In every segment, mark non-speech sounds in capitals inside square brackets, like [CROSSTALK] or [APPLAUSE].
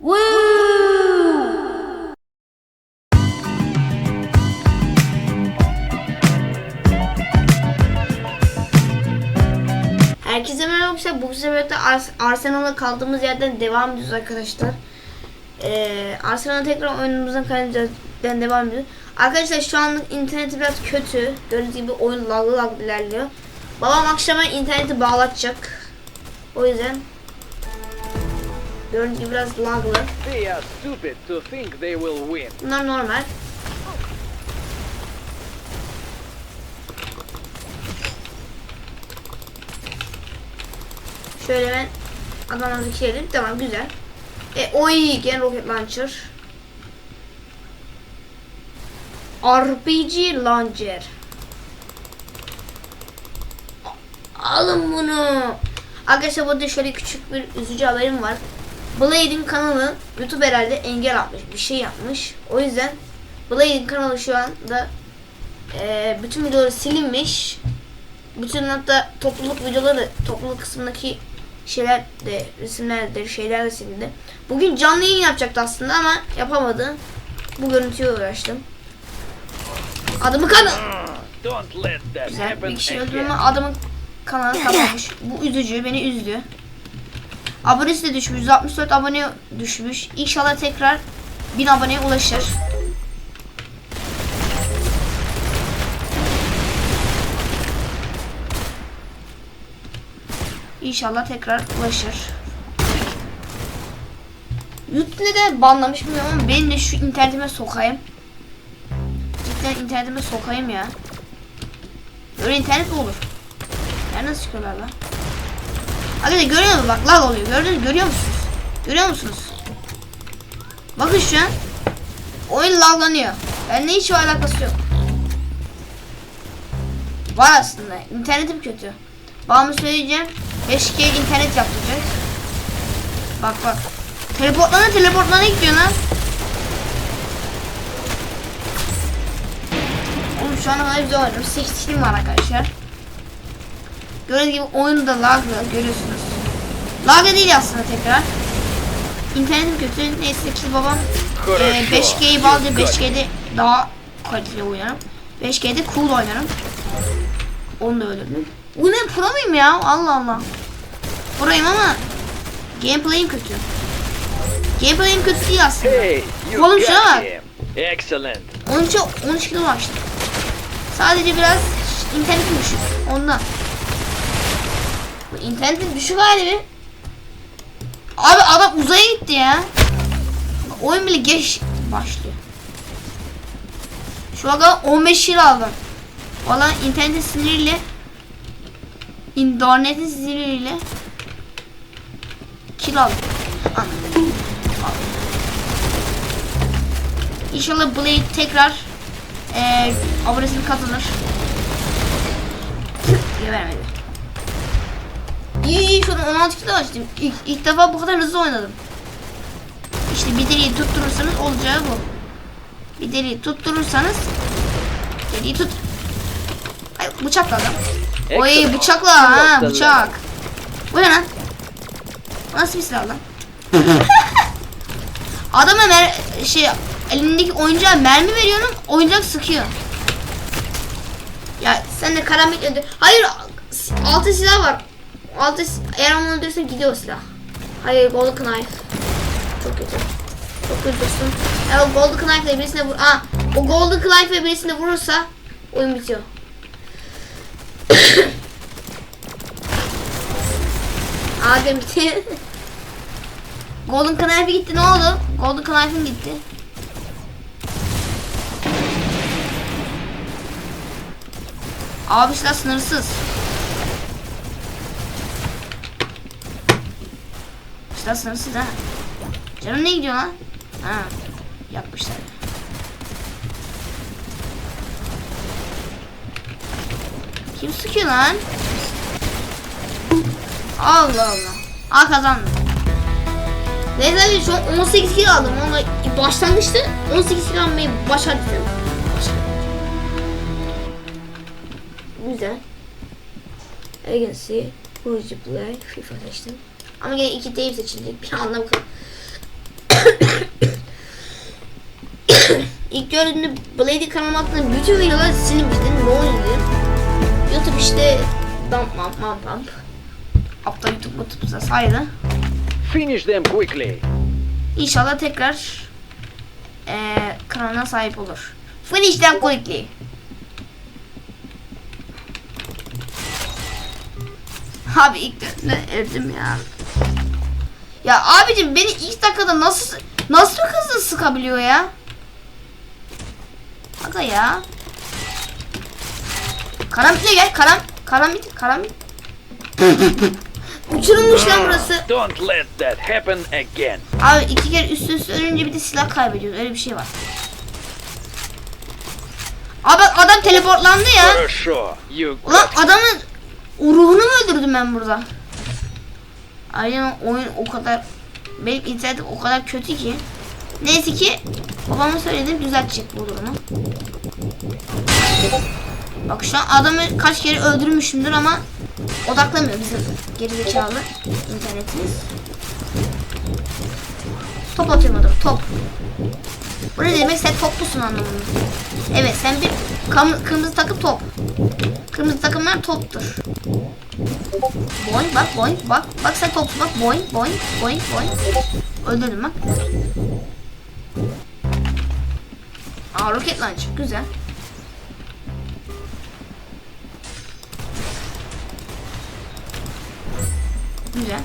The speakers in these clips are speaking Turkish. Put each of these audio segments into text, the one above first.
Woo! Herkese merhaba. Bu sefer de Ars- Arsenal'a kaldığımız yerden devam ediyoruz arkadaşlar. Ee, Arsenal'a tekrar oyunumuzdan yerden devam ediyoruz. Arkadaşlar şu an interneti biraz kötü. Gördüğünüz gibi oyun laglı laglı ilerliyor. Babam akşama interneti bağlatacak. O yüzden gördüğünüz gibi biraz laglı. They are stupid to think they will win. Bunlar normal. Şöyle ben adamları dikelim. Tamam güzel. E oy gene rocket launcher. RPG launcher. Alın bunu. Arkadaşlar burada şöyle küçük bir üzücü haberim var. Blade'in kanalı YouTube herhalde engel atmış. Bir şey yapmış. O yüzden Blade'in kanalı şu anda e, bütün videoları silinmiş. Bütün hatta topluluk videoları topluluk kısmındaki şeyler de resimler de şeyler de silindi. Bugün canlı yayın yapacaktı aslında ama yapamadı. Bu görüntüye uğraştım. Adamı kanı. Güzel bir kişi öldü again. ama adamın kanalı kapanmış. Bu üzücü, beni üzdü. Abonesi de düşmüş. 164 abone düşmüş. İnşallah tekrar 1000 aboneye ulaşır. İnşallah tekrar ulaşır. YouTube neden banlamış bilmiyorum ama benim de şu internetime sokayım. Cidden internetime sokayım ya. Böyle internet mi olur? Nasıl çıkıyorlar lan? Arkadaşlar görüyor musunuz? Bak lag oluyor. Gördünüz görüyor musunuz? Görüyor musunuz? Bakın şu an oyun laglanıyor. Benimle hiç alakası yok. Var aslında. İnternetim kötü. Babamı söyleyeceğim. 5G internet yaptıracak. Bak bak. Teleportlana teleportlana gidiyor lan. Oğlum şu ana kadar güzel oynadım. 8 kilim var arkadaşlar. Gördüğünüz gibi oyun da laglı görüyorsunuz. Laglı değil aslında tekrar. İnternetim kötü. Neyse ki babam e, 5G'yi bağladı. 5G'de daha kaliteli oynarım. 5G'de cool oynarım. Onu da öldürdüm. Bu ne pro muyum ya? Allah Allah. Pro'yum ama gameplay'im kötü. Gameplay'im kötü değil aslında. Hey, Oğlum şuna bak. Excellent. 13 13 kilo var işte. Sadece biraz internetim düşük. Ondan. İnternetin düşük hali mi? Abi adam uzaya gitti ya. Oyun bile geç başlıyor. Şu an 15 yıl aldım. Valla internetin siniriyle internetin siniriyle kill aldım. İnşallah Blade tekrar eee abonesini kazanır. Gebermedi. An 16 kilo açtım. İlk, ilk defa bu kadar hızlı oynadım. İşte bir deliği tutturursanız olacağı bu. Bir deliği tutturursanız deliği tut. Ay bıçakla adam. Oy bıçakla ha bıçak. Bu ne lan? Nasıl bir silah lan? [LAUGHS] Adama mer şey elindeki oyuncağa mermi veriyorum oyuncak sıkıyor. Ya sen de öldür. Hayır altı silah var. Altı eğer onu öldürürsen gidiyor silah. Hayır golden knife. Çok kötü. Çok kötü dostum. Eğer o golden knife ile birisine vur... Aa, o golden knife ile birisine vurursa oyun bitiyor. [COUGHS] Adem bitti. [LAUGHS] Golden Knife gitti ne oldu? Golden Knife'ın gitti. Abi silah sınırsız. Silah sınırsız ha. Canım ne gidiyor lan? Ha. Yapmışlar. Kim sıkıyor lan? Allah Allah. Aa kazandım. Neyse abi şu an 18 kilo aldım. Ama başlangıçta 18 kilo almayı başardım. Güzel. Agency. Fuji Play, FIFA seçtim. Ama yine iki deyim seçilecek. Bir anlam. İlk gördüğümde Blade kanalıma attığım bütün videoları silmiştim. Ne oynadım? YouTube işte dump mump mump mump. Aptal YouTube YouTube'sa saydı. Finish them quickly. İnşallah tekrar eee kanalına sahip olur. Finish them quickly. Abi ilk dönemde öldüm ya. Ya abicim beni ilk dakikada nasıl nasıl hızlı sıkabiliyor ya? Aga ya. Karambit'e gel. Karam karambit karambit. Uçurulmuş lan burası. Don't let that happen again. Abi iki kere üst üste ölünce bir de silah kaybediyoruz. Öyle bir şey var. Abi adam teleportlandı ya. Ulan adamın ruhunu mu öldürdüm ben burada? Aynen oyun o kadar benim internetim o kadar kötü ki. Neyse ki babama söyledim düzeltecek bu durumu. Bak şu an adamı kaç kere öldürmüşümdür ama odaklamıyor bizim gerizekalı internetimiz. Top atıyorum adam top. Bu ne demek sen toplusun anlamında. Evet sen bir kırmızı takım top. Kırmızı takımlar toptur. Boy bak boy bak bak sen topsun bak boy boy boy boy. Öldürdüm bak. Aa roket launcher güzel. Güzel.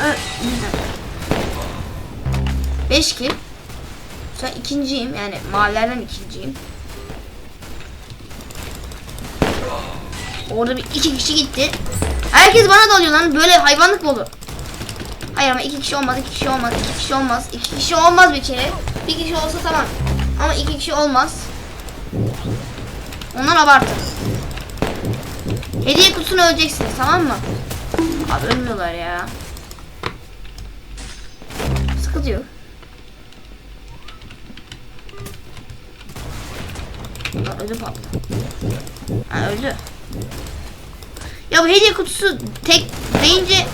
Evet, güzel. 5 kill. An ikinciyim yani mahallelerden ikinciyim. Orada bir iki kişi gitti. Herkes bana dalıyor lan böyle hayvanlık mı olur? Hayır ama iki kişi olmaz, iki kişi olmaz, iki kişi olmaz, iki kişi olmaz bir kere. Bir kişi olsa tamam. Ama iki kişi olmaz. Onlar abartı. Hediye kutusunu öleceksiniz tamam mı? Abi ölmüyorlar ya. Sıkıntı yok. Ödü patladı. Ha öldü. Ya bu hediye kutusu tek deyince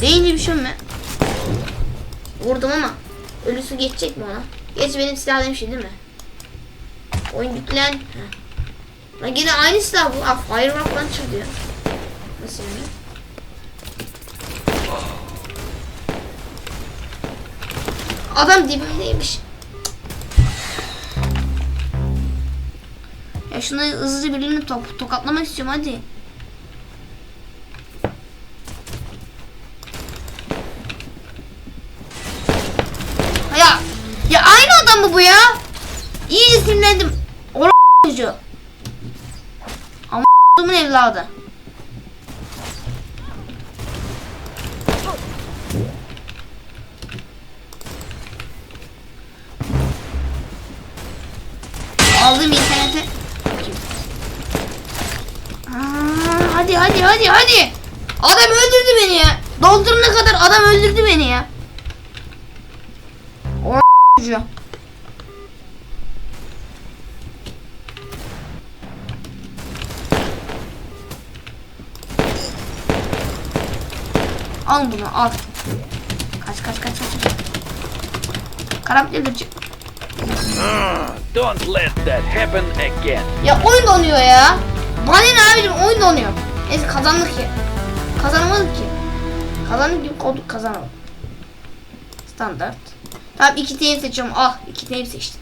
deyince bir şey mi? Vurdum ama ölüsü geçecek mi ona? Geç benim silah demişim değil mi? Oyun yüklen. Heh. Lan aynı silah bu. Ah, Firework Launcher diyor. Nasıl yani? Adam dibimdeymiş. Ya şuna hızlıca birini top, tokatlamak istiyorum hadi. Ya ya aynı adam mı bu ya? İyi sinirlendim. Ola çocuğu. Evladı. Aldım internete. Aa, hadi hadi hadi hadi. Adam öldürdü beni ya. Doldurana kadar adam öldürdü beni ya. O. Al bunu al. Kaç kaç kaç kaç. Karanlık öldürecek. Don't let that happen again. Ya oyun donuyor ya. Bana ne abicim oyun donuyor. Neyse kazandık ki. Kazanamadık ki. Kazandık gibi olduk kazanamadık. Standart. Tamam iki team seçiyorum. Ah iki team seçtim.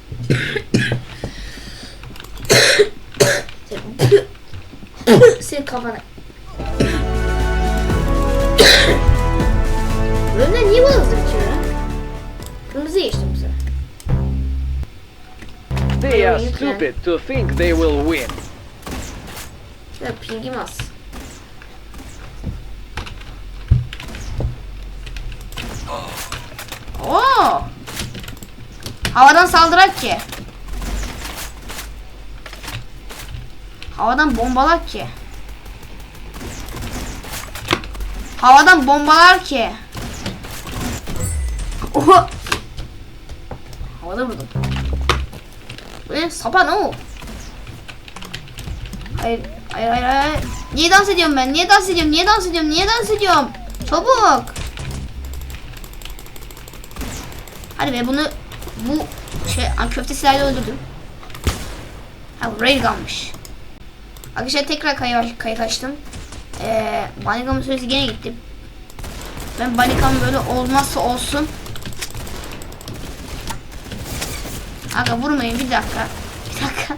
[COUGHS] Senin kafana. Önden niye bana hızlı bitiyor ya? Kırmızı geçtim bu sefer. They are stupid to think they will win. Ya pingim az. Oo. Havadan saldırak ki. Havadan bombalar ki. Havadan bombalar ki. Oha. Havada vurdum. Bu ne? Sapa ne o? Hayır. Hayır hayır hayır. Niye dans ediyorum ben? Niye dans ediyorum? Niye dans ediyorum? Niye dans ediyorum? Çabuk. Hadi be bunu bu şey köfte silahıyla öldürdüm. Ha bu railgunmuş. Arkadaşlar tekrar kayı, kayıt açtım. Ee, Bunnycom'un süresi gene gitti. Ben Bunnycom böyle olmazsa olsun. Aga vurmayın bir dakika. Bir dakika.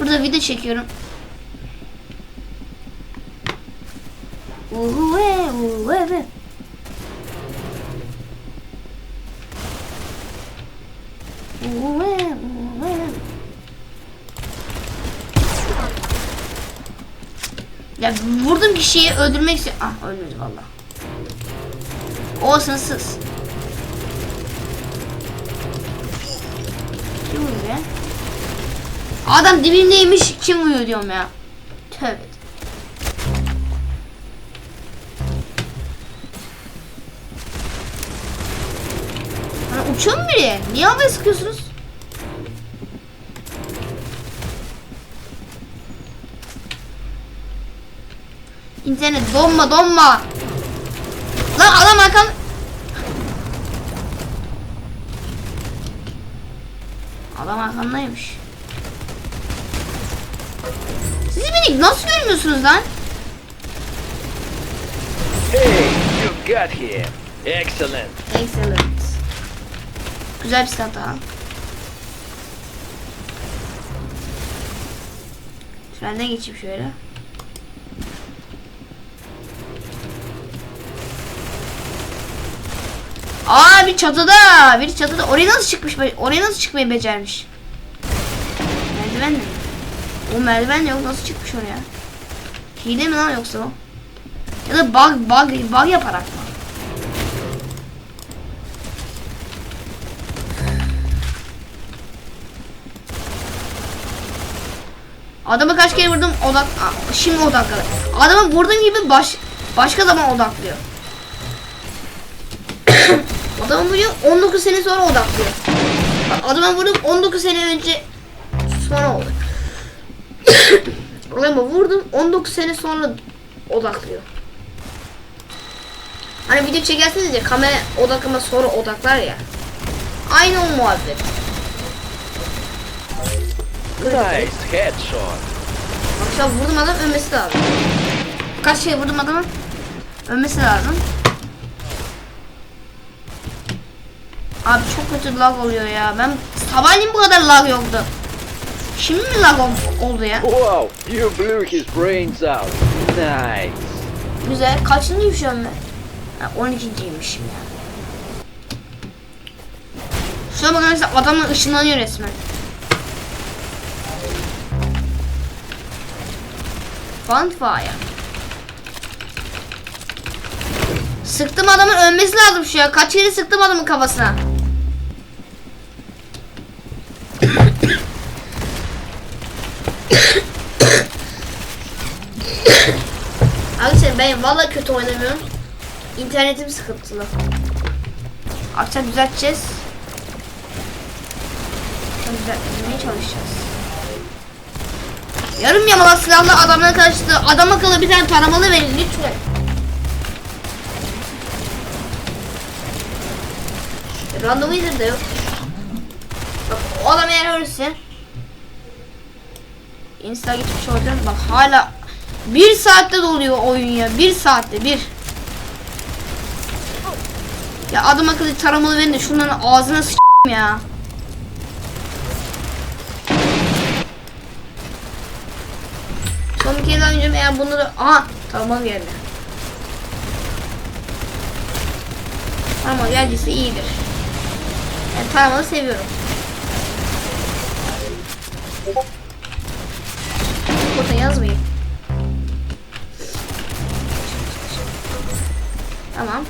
Burada video çekiyorum. Ya vurdum kişiyi öldürmek istiyor. Ah ölmedi valla. O sınırsız. Kim vuruyor? Adam dibimdeymiş kim vuruyor diyorum ya. Tövbe. Uçuyor mu biri? Niye havaya sıkıyorsunuz? İnternet donma donma. Lan adam arkan... Adam arkamdaymış. Siz beni nasıl görmüyorsunuz lan? Hey, you got him. Excellent. Excellent. Güzel bir silah daha. Trenden geçeyim şöyle. Aa bir çatıda. Bir çatıda. Oraya nasıl çıkmış? Oraya nasıl çıkmayı becermiş? Merdiven mi? O merdiven yok. Nasıl çıkmış oraya? Hile mi lan yoksa o? Ya da bug, bug, bug yaparak mı? Adamı kaç kere vurdum odak şimdi odakladı. Adamı vurduğum gibi baş başka zaman odaklıyor. [COUGHS] Adamı vuruyor 19 sene sonra odaklıyor. Adama vurdum 19 sene önce sonra oldu. [COUGHS] Adamı vurdum 19 sene sonra odaklıyor. Hani video çekersiniz ya kamera odaklama sonra odaklar ya. Aynı o muhabbet. Nice headshot. Bak an vurdum adam ölmesi lazım. Kaç şey vurdum adamın? Ölmesi lazım. Abi çok kötü lag oluyor ya. Ben sabahleyin bu kadar lag yoktu. Şimdi mi lag ol- oldu ya? Wow, you blew his brains out. Nice. Güzel. Kaçıncıyım şu an ben? Ha, 12.ymişim ya. Şuna bakın mesela adamla ışınlanıyor resmen. Funfire. Sıktım adamın ölmesi lazım şu ya. Kaç kere sıktım adamın kafasına. Arkadaşlar ben valla kötü oynamıyorum. İnternetim sıkıntılı. Akşam düzelteceğiz. Düzeltmeye çalışacağız. Yarım yamalak silahlı adamla karıştı. Adam akıllı bir tane taramalı verin lütfen. Randomizer de yok. Bak o adam eğer ölürse Insta gitmiş olacağım. Bak hala bir saatte doluyor oyun ya. Bir saatte bir. Ya adam akıllı taramalı verin de şunların ağzına s*** ya. Bir kez daha oynayacağım eğer bunları... Aha taramalı geldi. Taramalı geldiyse iyidir. Ben taramalı seviyorum. Burada yazmayayım. Tamam.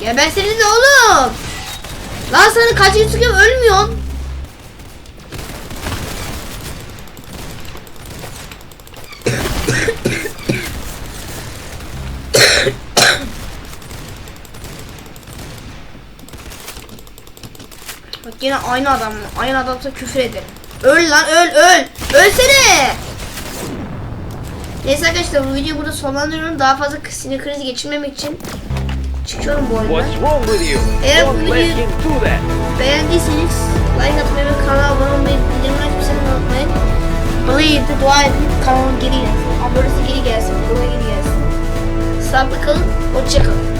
Geberseniz oğlum. Lan sana kaç kez sıkıyorum ölmüyorsun. Yine aynı adam mı? Aynı adamsa küfür ederim. Öl lan öl öl. Ölsene. Neyse arkadaşlar bu videoyu burada sonlandırıyorum. Daha fazla sinir krizi geçirmemek için çıkıyorum bu oyundan. Eğer bu videoyu-. Beğendiyseniz like atmayı ve kanala abone olmayı, bildirim açmayı unutmayın. Blade'de dua edin kanalım geri gelsin. Abonesi geri gelsin. Buna geri gelsin. Sağlıklı kalın. Hoşça kalın.